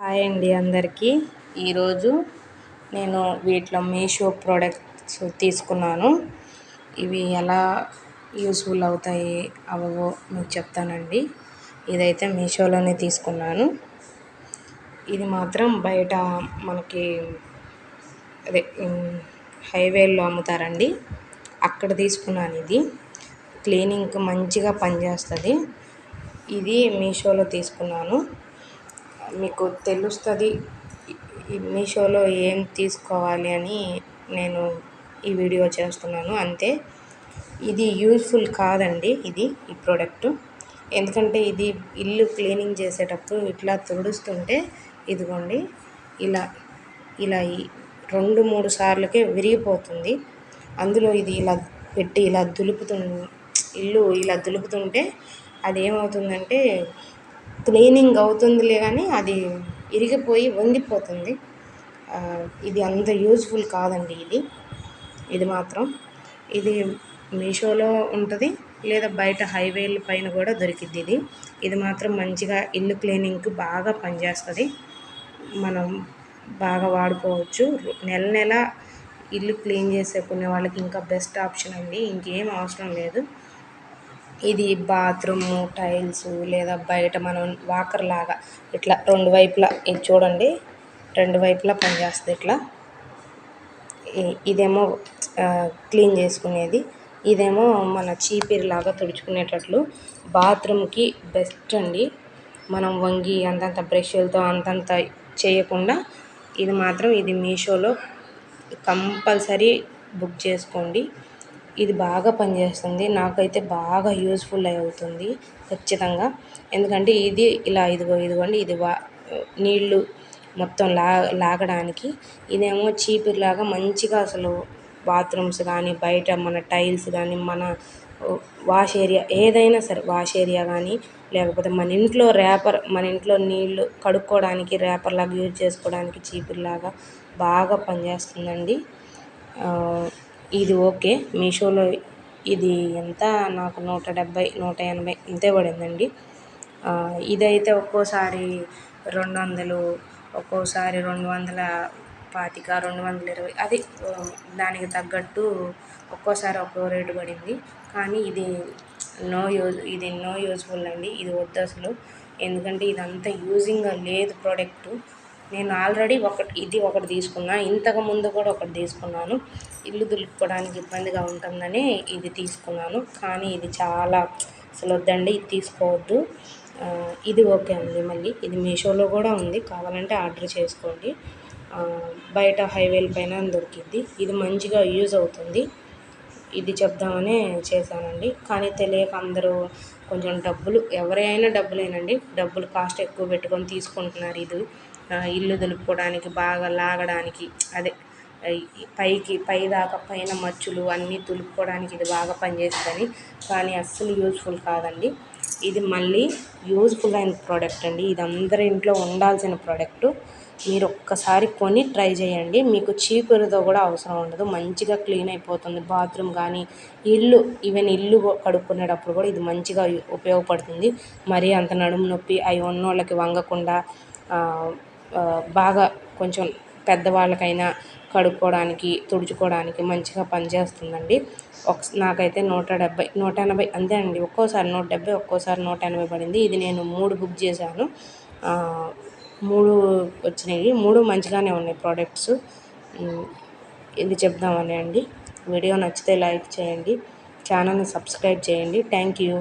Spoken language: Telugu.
హాయ్ అండి అందరికీ. ఈరోజు నేను వీటిలో మీషో ప్రోడక్ట్స్ తీసుకున్నాను. ఇవి ఎలా యూస్ఫుల్ అవుతాయి అవో మీకు చెప్తానండి. ఇదైతే మీషోలోనే తీసుకున్నాను. ఇది మాత్రం బయట మనకి అదే హైవేలో అమ్ముతారండి. అక్కడ తీసుకున్నాను ఇది. క్లీనింగ్ మంచిగా పనిచేస్తుంది. ఇది మీషోలో తీసుకున్నాను. మీకు తెలుస్తుంది మీషోలో ఏం తీసుకోవాలి అని నేను ఈ వీడియో చేస్తున్నాను. అంతే. ఇది యూజ్ఫుల్ కాదండి ఇది ఈ ప్రోడక్ట్. ఎందుకంటే ఇది ఇల్లు క్లీనింగ్ చేసేటప్పుడు ఇట్లా తుడుస్తుంటే ఇదిగోండి ఇలా ఇలా రెండు మూడు సార్లకే విరిగిపోతుంది. అందులో ఇది ఇలా పెట్టి ఇలా దులుపుతు ఇల్లు ఇలా దులుపుతుంటే అది ఏమవుతుందంటే క్లీనింగ్ అవుతుందిలే కానీ అది ఇరిగిపోయి వంగిపోతుంది. ఇది అంత యూజ్ఫుల్ కాదండి ఇది. ఇది మాత్రం ఇది మీషోలో ఉంటుంది లేదా బయట హైవేల పైన కూడా దొరికిద్ది ఇది. ఇది మాత్రం మంచిగా ఇల్లు క్లీనింగ్కి బాగా పనిచేస్తుంది. మనం బాగా వాడుకోవచ్చు. నెల నెల ఇల్లు క్లీన్ చేసుకునే వాళ్ళకి ఇంకా బెస్ట్ ఆప్షన్ అండి. ఇంకేం అవసరం లేదు. ఇది బాత్రూమ్ టైల్స్ లేదా బయట మనం వాకర్ లాగా ఇట్లా రెండు వైపులా ఇది చూడండి రెండు వైపులా పనిచేస్తుంది ఇట్లా. ఇదేమో క్లీన్ చేసుకునేది. ఇదేమో మన చీపిరి లాగా తుడుచుకునేటట్లు. బాత్రూమ్కి బెస్ట్ అండి. మనం వంగి అంతంత బ్రష్లతో అంతంత చేయకుండా ఇది మాత్రం ఇది మీషోలో కంపల్సరీ బుక్ చేసుకోండి. ఇది బాగా పనిచేస్తుంది. నాకైతే బాగా యూజ్ఫుల్ అవుతుంది ఖచ్చితంగా. ఎందుకంటే ఇది ఇలా ఇదిగో ఇదిగోండి ఇది వా నీళ్ళు మొత్తం లా లాగడానికి ఇదేమో చీపురులాగా మంచిగా అసలు బాత్రూమ్స్ కానీ బయట మన టైల్స్ కానీ మన వాష్ ఏరియా ఏదైనా సరే వాష్ ఏరియా కానీ లేకపోతే మన ఇంట్లో ర్యాపర్ మన ఇంట్లో నీళ్ళు కడుక్కోవడానికి ర్యాపర్ లాగా యూజ్ చేసుకోవడానికి చీపురులాగా బాగా పనిచేస్తుందండి. ఇది ఓకే. మీషోలో ఇది ఎంత? నాకు నూట డెబ్బై నూట ఎనభై ఇంతే పడిందండి. ఇదైతే ఒక్కోసారి రెండు వందలు ఒక్కోసారి రెండు వందల పాతిక రెండు వందల ఇరవై అది దానికి తగ్గట్టు ఒక్కోసారి ఒక్కో రేటు పడింది. కానీ ఇది నో యూజ్ ఇది నో యూజ్ఫుల్ అండి. ఇది వద్దు అసలు. ఎందుకంటే ఇదంతా యూజింగ్గా లేదు ప్రోడక్ట్. నేను ఆల్రెడీ ఒకటి ఇది ఒకటి తీసుకున్నా. ఇంతకు ముందు కూడా ఒకటి తీసుకున్నాను. ఇల్లు దులుపుకోవడానికి ఇబ్బందిగా ఉంటుందని ఇది తీసుకున్నాను. కానీ ఇది చాలా అసలు వద్దండి ఇది తీసుకోవద్దు. ఇది ఓకే అండి మళ్ళీ. ఇది మీషోలో కూడా ఉంది. కావాలంటే ఆర్డర్ చేసుకోండి. బయట హైవేల పైన దొరికిద్ది. ఇది మంచిగా యూజ్ అవుతుంది. ఇది చెప్దామనే చేశానండి. కానీ తెలియక అందరూ కొంచెం డబ్బులు ఎవరైనా డబ్బులేనండి. డబ్బులు కాస్ట్ ఎక్కువ పెట్టుకొని తీసుకుంటున్నారు ఇది. ఇల్లు దులుపుకోవడానికి బాగా లాగడానికి అదే పైకి పై దాకా పైన మచ్చులు అన్నీ తులుపుకోవడానికి ఇది బాగా పనిచేస్తుందని కానీ అస్సలు యూజ్ఫుల్ కాదండి. ఇది మళ్ళీ యూజ్ఫుల్ అయిన ప్రోడక్ట్ అండి. ఇది అందరి ఇంట్లో ఉండాల్సిన ప్రోడక్ట్. మీరు ఒక్కసారి కొని ట్రై చేయండి. మీకు చీపురుతో కూడా అవసరం ఉండదు. మంచిగా క్లీన్ అయిపోతుంది. బాత్రూమ్ కానీ ఇల్లు ఈవెన్ ఇల్లు కడుక్కునేటప్పుడు కూడా ఇది మంచిగా ఉపయోగపడుతుంది. మరీ అంత నడుము నొప్పి అవి ఉన్నోళ్ళకి వంగకుండా బాగా కొంచెం పెద్దవాళ్ళకైనా కడుక్కోవడానికి తుడుచుకోవడానికి మంచిగా పనిచేస్తుందండి. ఒక నాకైతే నూట డెబ్బై నూట ఎనభై అంతే అండి. ఒక్కోసారి నూట డెబ్బై ఒక్కోసారి నూట ఎనభై పడింది. ఇది నేను మూడు బుక్ చేశాను. మూడు వచ్చినాయి. మూడు మంచిగానే ఉన్నాయి ప్రోడక్ట్స్. ఇది చెప్దామని అండి. వీడియో నచ్చితే లైక్ చేయండి. ఛానల్ని సబ్స్క్రైబ్ చేయండి. Thank you.